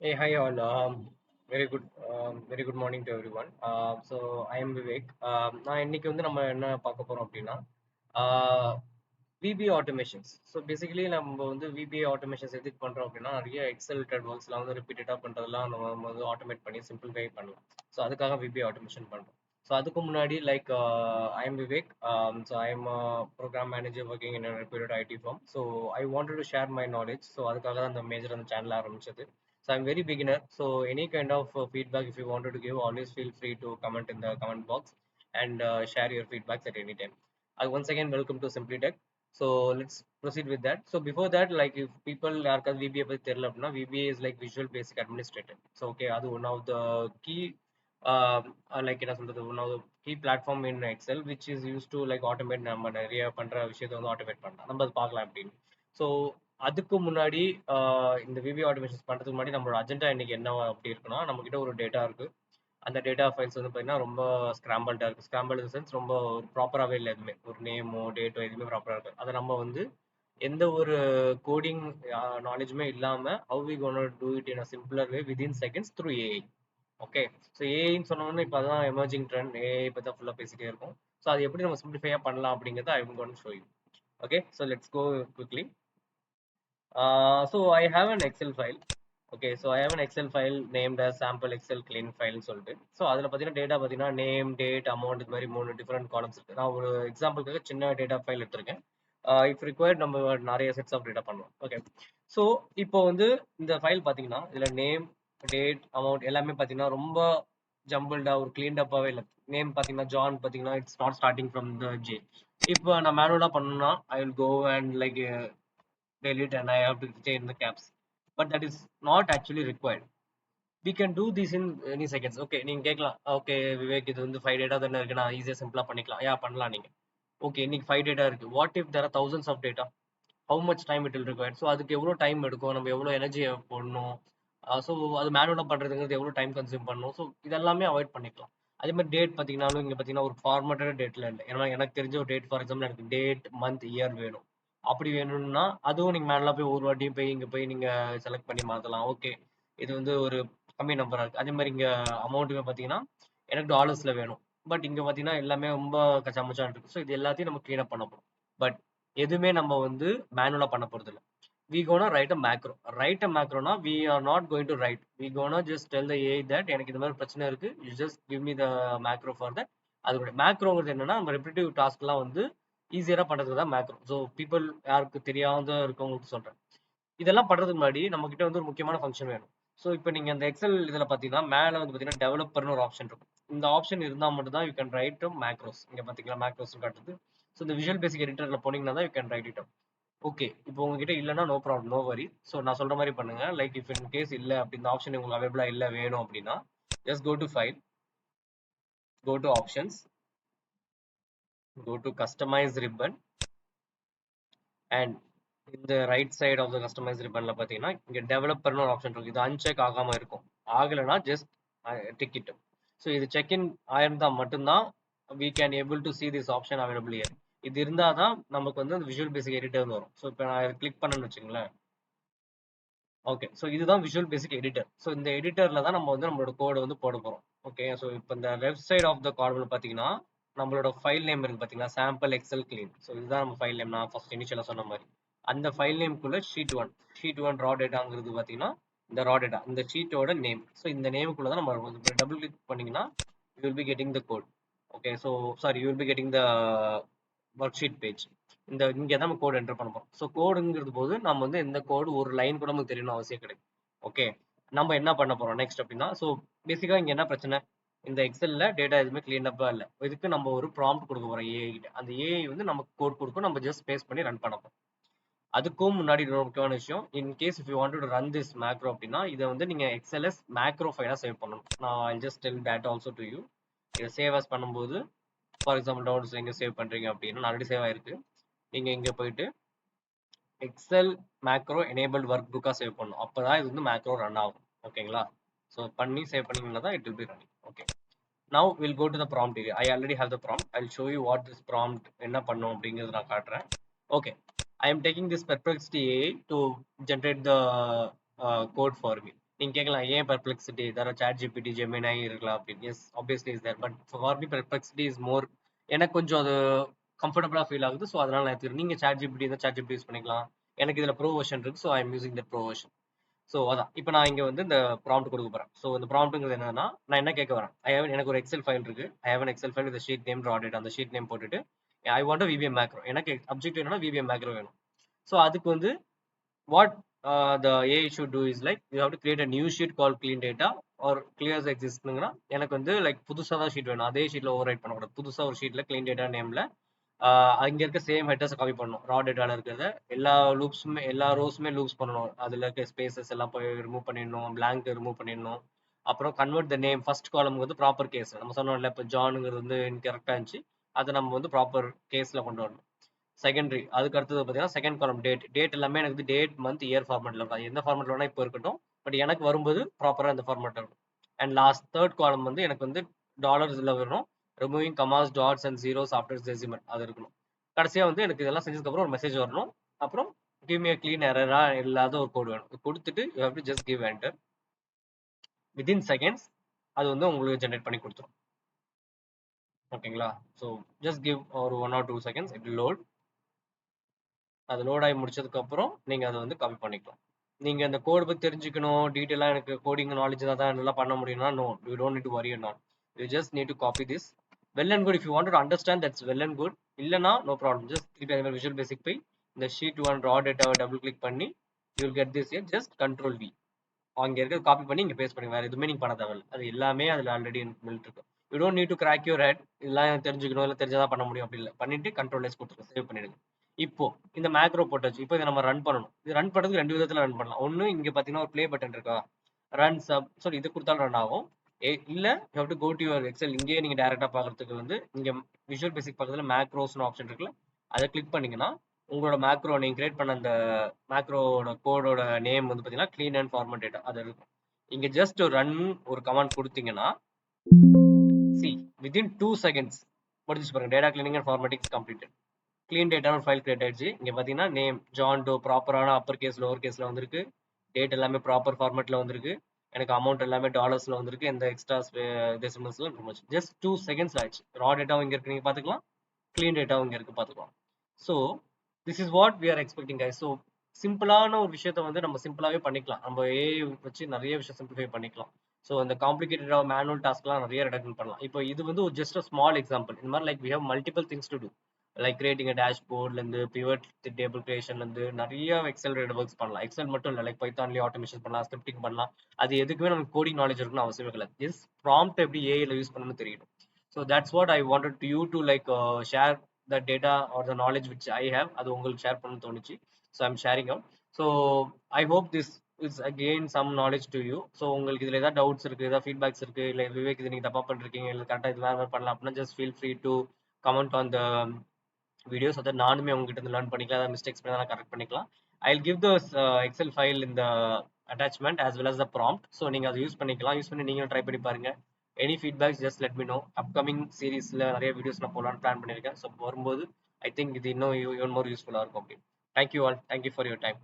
Hey, hi all. Um, very good, um, very good morning to everyone. Uh, so I am Vivek. Um, நான் இன்னைக்கு வந்து நம்ம என்ன பார்க்க போறோம் அப்படின்னா விபிஏ ஆட்டோமேஷன்ஸ் ஸோ பேசிக்கலி நம்ம வந்து விபிஏ ஆட்டோமேஷன்ஸ் எதுக்கு பண்றோம் அப்படின்னா நிறைய எக்ஸல்டட் ஒர்க்ஸ்லாம் வந்து ரிப்பீட்டடாக பண்ணுறதுலாம் நம்ம வந்து ஆட்டோமேட் பண்ணி சிம்பிளிஃபை பண்ணலாம் ஸோ அதுக்காக விபிஏ ஆட்டோமேஷன் பண்ணுறோம் ஸோ அதுக்கு முன்னாடி like I am Vivek so I am program manager working in reputed IT firm so I wanted to share my knowledge so அதுக்காக தான் அந்த மேஜர் அந்த சேனல் ஆரம்பிச்சது So I'm very beginner. So any kind of uh, feedback if you wanted to give, always feel free to comment in the comment box and uh, share your feedbacks at any time. Uh, once again, welcome to Simply Tech. So let's proceed with that. So before that, like if people are VBA பத்தி தெரியல அப்படின்னா VBA is like Visual Basic Administrator. So okay, அது one of the key Um, uh, like என்ன சொல்றது one of key platform in in which is use used like automate நம்ம நிறைய பண்ற விஷயத்தை வந்து ஆட்டோமேட் பண்ணலாம் நம்ம அது பார்க்கலாம் அப்படின்னு. ஸோ அதுக்கு முன்னாடி uh, இந்த விவி ஆட்டோமேஷன்ஸ் பண்ணுறதுக்கு முன்னாடி நம்மளோட அஜெண்டா இன்னைக்கு என்ன அப்படி இருக்குன்னா நம்ம கிட்ட ஒரு டேட்டா இருக்கு. அந்த டேட்டா ஃபைல்ஸ் வந்து பார்த்தீங்கன்னா ரொம்ப ஸ்கிராம்பிள்டா இருக்கு. ஸ்கிராம்பிள் சென்ஸ் ரொம்ப ஒரு ப்ராப்பராகவே இல்லை எதுவுமே. ஒரு நேமோ டேட்டோ எதுவுமே ப்ராப்பராக இருக்கு அதை நம்ம வந்து எந்த ஒரு கோடிங் நாலேஜுமே இல்லாமல் how we gonna do it in a simpler way within seconds through AI okay so ஏஐன்னு சொன்னோம்னா இப்போ அதான் எமர்ஜிங் ட்ரெண்ட் ஏஐ பற்றி தான் ஃபுல்லாக பேசிட்டே இருக்கும். ஸோ அது எப்படி நம்ம சிம்பிளிஃபையாக பண்ணலாம் அப்படிங்கிறத I gonna show you okay so let's go quickly so I have an Excel file okay so I I an Excel file file sample as sample ஃபைல்னு சொல்லிட்டு. ஸோ அதில் பார்த்தீங்கன்னா டேட்டா பார்த்தீங்கன்னா நேம் டேட் அமௌண்ட் இது மாதிரி மூணு different columns இருக்குது நான் ஒரு எக்ஸாம்பிளுக்காக சின்ன டேட்டா ஃபைல் எடுத்திருக்கேன். Uh, இஃப் ரிக்வயர்ட் நம்ம நிறைய செட்ஸ் ஆஃப் டேட்டா பண்ணுவோம். ஓகே ஸோ இப்போ வந்து இந்த ஃபைல் பார்த்தீங்கன்னா இதில் நேம் டேட் அமௌண்ட் எல்லாமே பார்த்தீங்கன்னா ரொம்ப ஜம்பிள்டா ஒரு கிளீன்டப்பாவே இல்லை. நேம் பார்த்தீங்கன்னா ஜான் பார்த்தீங்கன்னா it's not starting from the J இப்போ நான் மேனுவலாக பண்ணணும்னா I will go and like delete and I have to change the caps. But that is not actually required. We can do this in any seconds. Okay, நீங்க கேட்கலாம் okay Vivek இது வந்து five data தானே இருக்கு. நான் ஈஸியாக சிம்பிளா பண்ணிக்கலாம். யா பண்ணலாம் நீங்க. ஓகே இன்னைக்கு ஃபைவ் டேட்டா இருக்கு. What if there are thousands of data how much time it'll require so அதுக்கு எவ்வளோ டைம் எடுக்கும்? நம்ம எவ்வளோ எனர்ஜி போடணும்? ஸோ அது மேனுவலாக பண்ணுறதுங்கிறது எவ்வளோ டைம் கன்சியூம் பண்ணணும்? ஸோ இதெல்லாமே அவாய்ட் பண்ணிக்கலாம். அதே மாதிரி டேட் பார்த்தீங்கன்னாலும் இங்கே பார்த்தீங்கன்னா ஒரு ஃபார்மேட்டட் டேட்டில் இல்லை. ஏன்னா எனக்கு தெரிஞ்ச ஒரு டேட் ஃபார் எக்ஸாம்பிள் எனக்கு டேட் மந்த் இயர் வேணும். அப்படி வேணும்னா அதுவும் நீங்கள் மேனுவலாக போய் ஒரு வாட்டியும் போய் இங்கே போய் நீங்க செலக்ட் பண்ணி மாற்றலாம் ஓகே இது வந்து ஒரு கம்மி நம்பராக இருக்கு. அதே மாதிரி இங்கே அமௌண்ட்டுமே பார்த்தீங்கன்னா எனக்கு டாலர்ஸ்ல வேணும். பட் இங்கே பாத்தீங்கன்னா எல்லாமே ரொம்ப கச்சாமச்சான் இருக்குது ஸோ இது எல்லாத்தையும் நம்ம கிளீன் பண்ண போகிறோம் பட் எதுவுமே நம்ம வந்து மேனுவலா பண்ண போகிறது இல்லை we gonna write a macro right macro மேக்ரோனா we are not going to write we gonna just tell the AI that எனக்கு இந்த மாதிரி பிரச்சனை இருக்கு. You just give me the macro for that. அதோட மேக்ரோங்கிறது என்னன்னா நம்ம ரெப்டேட்டிவ் டாஸ்க்லாம் வந்து ஈஸியாக பண்ணுறதுக்கு தான் மேக்ரோ ஸோ பீப்புள் யாருக்கு தெரியாத இருக்கவங்களுக்கு சொல்றேன். இதெல்லாம் பண்ணுறதுக்கு முன்னாடி நம்ம கிட்ட வந்து ஒரு முக்கியமான ஃபங்க்ஷன் வேணும். ஸோ இப்போ நீங்கள் அந்த எக்ஸல் இதில் பார்த்தீங்கன்னா மேலே வந்து பார்த்தீங்கன்னா டெவலப்பர்னு ஒரு ஆப்ஷன் இருக்கும். இந்த ஆப்ஷன் இருந்தால் மட்டும் தான் யூ கேன் ரைட் மேக்ரோஸ் இங்க பார்த்தீங்கன்னா மேக்ரோஸ் காட்டுறது. ஸோ இந்த விஷுவல் பேசிக் எடிட்டரில் போனீங்கன்னா தான் you can write it okay இப்போ உங்ககிட்ட இல்லைன்னா no problem no worry so நான் சொல்ற மாதிரி பண்ணுங்க. லைக் இஃப் இன் கேஸ் இல்லை அப்படி இந்த ஆப்ஷன் உங்களுக்கு அவைலபிளா இல்லை வேணும் அப்படின்னா just go to file go to options go to customize ribbon and in the right side of the customize ribbonல பாத்தீங்கன்னா இங்க டெவலப்பர்னு ஒரு ஆப்ஷன் இருக்கு. இது அன்செக் ஆகாம இருக்கும். ஆகலைன்னா ஜஸ்ட் டிக் ஸோ இது செக் இன் ஆயிருந்தா மட்டும்தான் we can able to see this option available here இது இருந்தால் தான் நமக்கு வந்து அந்த விஷுவல் பேசிக் எடிட்டர் வரும். ஸோ இப்போ நான் கிளிக் பண்ணேன்னு வச்சுங்களேன் ஓகே ஸோ இதுதான் விஷுவல் பேசிக் எடிட்டர் ஸோ இந்த எடிட்டர்ல தான் நம்ம வந்து நம்மளோட கோடு வந்து போட போறோம். ஓகே ஸோ இப்போ இந்த லெஃப்ட் சைட் ஆஃப் த கார்டுல பார்த்தீங்கன்னா நம்மளோட ஃபைல் நேம் இருக்கு பார்த்தீங்கன்னா சாம்பிள் எக்ஸல் கிளீன் ஸோ இதுதான் நம்ம ஃபைல் நேம் நான் ஃபர்ஸ்ட் இனிஷியலாக சொன்ன மாதிரி. அந்த file நேம்குள்ள sheet one sheet one raw டேட்டாங்கிறது பார்த்தீங்கன்னா இந்த ரா டேட்டா இந்த ஷீட்டோட நேம் ஸோ இந்த நேமுக்குள்ள தான் நம்ம டபுள் கிளிக் பண்ணீங்கன்னா you will be getting the code okay so sorry you will be getting the worksheet page இந்த இங்கே தான் நம்ம கோட் என்டர் பண்ண போகிறோம் ஸோ கோடுங்கிறது போது நம்ம வந்து இந்த கோடு ஒரு லைன் கூட நமக்கு தெரியணும் அவசியம் கிடையாது. ஓகே நம்ம என்ன பண்ண போகிறோம் நெக்ஸ்ட் அப்படின்னா ஸோ பேசிக்காக இங்கே என்ன பிரச்சனை? இந்த எக்ஸலில் டேட்டா எதுவுமே கிளீன் இல்லை. இதுக்கு நம்ம ஒரு ப்ராம்ப்ட் கொடுக்க போகிறோம் ஏஐ கிட்ட. அந்த ஏஐ வந்து நமக்கு கோட் கொடுக்கும். நம்ம ஜஸ்ட் பேஸ் பண்ணி ரன் பண்ண போகிறோம் அதுக்கும் முன்னாடி ஒரு முக்கியமான விஷயம். In case if you want to run this macro அப்படின்னா இதை வந்து நீங்கள் எக்ஸ்எல்எஸ் மேக்ரோ ஃபைலாக சேவ் பண்ணணும். நான் I just tell that also to you இதை சேவ் அஸ் பண்ணும்போது ஃபார் எக்ஸாம்பிள் டவுன்ஸ் எங்கே சேவ் பண்ணுறீங்க அப்படின்னா ஆல்ரெடி சேவ் ஆயிருக்கு. நீங்கள் இங்கே போயிட்டு எக்ஸல் மேக்ரோ எனேபிள் ஒர்க் புக்காக சேவ் பண்ணணும். அப்பதான் இது வந்து மேக்ரோ ரன் ஆகும். ஓகேங்களா ஸோ பண்ணி சேவ் பண்ணிங்கன்னா தான் it will be running okay now will go to the prompt area. I already have the prompt I show you what this prompt என்ன பண்ணும் அப்படிங்கிறது நான் காட்டுறேன். Okay I am taking this perplexity AI to generate the uh, for for நீங்க கேட்கலாம் ஏன் perplexity there ChatGPT gpt இருக்கலாம் அப்படின்னு. Yes obviously is there but for me perplexity is more எனக்கு கொஞ்சம் அது கம்ஃபர்டபுளாக ஃபீல் ஆகுது ஸோ அதனால நான் எடுத்துக்கிறேன் நீங்கள் சாட் ஜிபிடி இருந்தால் சாட் ஜிபிடி யூஸ் பண்ணிக்கலாம். எனக்கு இதில் ப்ரோ வெர்ஷன் இருக்கு so I am using the pro version so அதான். இப்போ நான் இங்கே வந்து இந்த ப்ராம்ப்ட் கொடுக்க போகிறேன் ஸோ இந்த ப்ராம்ப்ட்டுங்கிறது என்னன்னா நான் என்ன கேட்க வரேன்? ஐ ஹவன் எனக்கு ஒரு எக்ஸல் ஃபைல் இருக்கு. I have an Excel file with sheet name ட்ராடட் அந்த ஷீட் நேம் போட்டுட்டு ஐ வாண்ட் விபிஎம் மேக்ரோ எனக்கு அப்ஜெக்ட் என்னன்னா விபிஎம் மேக்ரோ வேணும். ஸோ அதுக்கு வந்து what Uh, the a should do இஸ் லைக் you have to create a new sheet call clean data or clears exist எனக்கு வந்து லைக் புதுசாக தான் ஷீட் வேணும். அதே ஷீட்டில் ஓவர் ரைட் பண்ணக்கூடாது புதுசாக ஒரு ஷீட்டில் க்ளீன் டேட்டா நேம்ல அங்க இருக்க சேம் ஹெட்டர்ஸ் காப்பி பண்ணணும். ரா டேட்டால இருக்கிறத எல்லா லூப்ஸுமே எல்லா ரோஸுமே லூப்ஸ் பண்ணணும். அதுல இருக்க ஸ்பேசஸ் எல்லாம் போய் ரிமூவ் பண்ணிடணும். பிளாங்க் ரிமூவ் பண்ணிடணும். அப்புறம் convert the name first column வந்து ப்ராப்பர் கேஸ் நம்ம சொன்னோம்ல இப்போ ஜானுங்கிறது வந்து கரெக்டாக இருந்துச்சு. அதை நம்ம வந்து ப்ராப்பர் கேஸில் கொண்டு வரணும். செகண்டரி அதுக்கு அடுத்தது பார்த்தீங்கன்னா செகண்ட் காலம் டேட் டேட் எல்லாமே எனக்கு டேட் மந்த் இயர் ஃபார்மெட்டில் இருக்கும். அது எந்த ஃபார்மெட்டில் வேணால் இப்போ இருக்கட்டும். பட் எனக்கு வரும்போது ப்ராப்பராக இந்த ஃபார்மெட்டில் இருக்கும். அண்ட் லாஸ்ட் தேர்ட் காலம் வந்து எனக்கு வந்து டாலர்ஸ் இதில் வரும். Removing commas dots and zeros after decimal அது இருக்கணும். கடைசியாக வந்து எனக்கு இதெல்லாம் செஞ்சதுக்கப்புறம் ஒரு மெசேஜ் வரணும். அப்புறம் கிவ் மீ க்ளீன் எரரா இல்லாத ஒரு கோடு வேணும். கொடுத்துட்டு you have to just give enter within seconds அது வந்து உங்களுக்கு ஜென்ரேட் பண்ணி கொடுத்துரும். ஓகேங்களா ஸோ ஜஸ்ட் கிவ் ஒரு one or two seconds it load அது லோட் ஆகி முடிச்சதுக்கு அப்புறம் நீங்க அதை வந்து காப்பி பண்ணிக்கலாம். நீங்க அந்த கோட் பத்தி தெரிஞ்சுக்கணும் டீட்டெயிலாக எனக்கு கோடிங் நாலேஜ் தான் நல்லா பண்ண முடியும்னா no you don't need to worry நான் you just need to copy this well and good if you want to understand that's well and good இல்லைனா நோ ப்ராப்ளம் ஜஸ்ட் திருப்பி விஷுவல் பேசிக் போய் இந்த sheet one raw டேட்டாவை double click பண்ணி you will get this just control V அங்கே இருக்க copy பண்ணி இங்கே பேஸ்ட் பண்ணுங்க. வேறு எதுவுமே நீங்கள் பண்ண தேவையில்ல. அது எல்லாமே அதில் ஆல்ரெடி பில்ட் இருக்கும் you don't need to crack your head இதெல்லாம் தெரிஞ்சுக்கணும் இல்லை தெரிஞ்சாதான் பண்ண முடியும் அப்படி இல்லை. பண்ணிட்டு கண்ட்ரோல் எஸ் கொடுத்துருங்க. சேவ் பண்ணிடுங்க. இப்போ இந்த மேக்ரோ போட்டாச்சு இப்போ இதை நம்ம ரன் பண்ணணும். இது ரன் பண்ணுறதுக்கு ரெண்டு விதத்தில் ரன் பண்ணலாம். ஒன்று இங்கே பார்த்தீங்கன்னா ஒரு ப்ளே பட்டன் இருக்கா? ரன் சப் சாரி இது கொடுத்தாலும் ரன் ஆகும். ஏ இல்லை you have to go to your Excel இங்கேயே நீங்கள் டேரெக்டாக பார்க்குறதுக்கு வந்து இங்கே விஷுவல் பேசிக் பக்கத்தில் மேக்ரோஸ்னு ஆப்ஷன் இருக்குல்ல அதை கிளிக் பண்ணிங்கன்னா உங்களோட மேக்ரோ நீங்கள் கிரியேட் பண்ண அந்த மேக்ரோட கோடோட நேம் வந்து பார்த்தீங்கன்னா க்ளீன் அண்ட் ஃபார்மட் டேட்டா அது இருக்கும். இங்கே ஜஸ்ட் ஒரு ரன் ஒரு கமாண்ட் கொடுத்தீங்கன்னா சி வித்தின் டூ செகண்ட்ஸ் முடிஞ்சிச்சு பாருங்க. Data cleaning and formatting completed clean டேட்டான file create ஆயிடுச்சு. இங்க பாத்தீங்கன்னா நேம் ஜான் டோ ப்ராப்பரான அப்பர் கேஸ் லோவர் கேஸ்ல வந்திருக்கு. டேட் எல்லாமே ப்ராப்பர் ஃபார்மேட்டில் வந்திருக்கு. எனக்கு அமௌண்ட் எல்லாமே டாலர்ஸ்ல வந்திருக்கு. எந்த எக்ஸ்ட்ரா டெசிமல்ஸ்ல ஜஸ்ட் டூ செகண்ட்ஸ் ஆயிடுச்சு. ரா டேட்டாவும் இங்க இருக்கு. நீங்க பாத்துக்கலாம். க்ளீன் டேட்டாவும் இங்க இருக்கு. பாத்துக்கலாம். So this is what we are expecting guys so சிம்பிளான ஒரு விஷயத்த வந்து நம்ம சிம்பிளாகவே பண்ணிக்கலாம். நம்ம ஏ வச்சு நிறைய விஷயம் சிம்பிளிஃபை பண்ணிக்கலாம். ஸோ அந்த காம்ப்ளிகேட்டடாக மேனுவல் டாஸ்க்லாம் நிறைய ரெடக்ட் பண்ணலாம். இப்போ இது வந்து ஒரு ஜஸ்ட் அ ஸ்மால் எக்ஸாம்பிள் இந்த மாதிரி like we have multiple things to do like creating டேஷ்போர்ட்லேருந்து pivot table கிரியேஷன்லேருந்து நிறைய எக்ஸல் ஒர்க்ஸ் பண்ணலாம். எக்ஸல் மட்டும் இல்லை லைக் பைத்தான்லேயே ஆட்டோமேஷன் பண்ணலாம் ஸ்கிரிப்டிங் பண்ணலாம். அது எதுக்குமே நமக்கு கோடிங் நாலேஜ் இருக்குன்னு அவசியம் இல்லை திஸ் ப்ராம்ப்ட் எப்படி ஏஐல யூஸ் பண்ணணும்னு தெரியணும். So that's what I wanted to you to like share the data or the knowledge which I have அது உங்களுக்கு ஷேர் பண்ண தோணுச்சு. So I'm sharing out so I hope this it's again some knowledge to you so உங்களுக்கு இதில் ஏதாவது doubts இருக்குது ஏதாவது feedbacks இருக்குது இல்லை விவேக் இது நீங்கள் தப்பாக பண்ணிருக்கீங்க இல்லை கரெக்டாக இது வேறு வேறு பண்ணலாம் அப்படின்னா just feel free to comment on the videos அதை நானுமே உங்ககிட்ட இருந்து லேர்ன் பண்ணிக்கலாம். அதை மிஸ்டேக்ஸ் பண்ணி கரெக்ட் பண்ணிக்கலாம். I give the Excel file இந்த attachment as well as the prompt so நீங்கள் அதை யூஸ் பண்ணிக்கலாம். யூஸ் பண்ணி நீங்களும் ட்ரை பண்ணி பாருங்க. Any feedbacks just let me know upcoming சீரீஸில் நிறைய வீடியோஸ் நான் போகலான்னு பிளான் பண்ணியிருக்கேன். ஸோ வரும்போது ஐ திங்க் இது இன்னும் ஈவன் மோர் யூஸ்ஃபுல்லாக இருக்கும் அப்படின்னு. Thank you all thank you for your time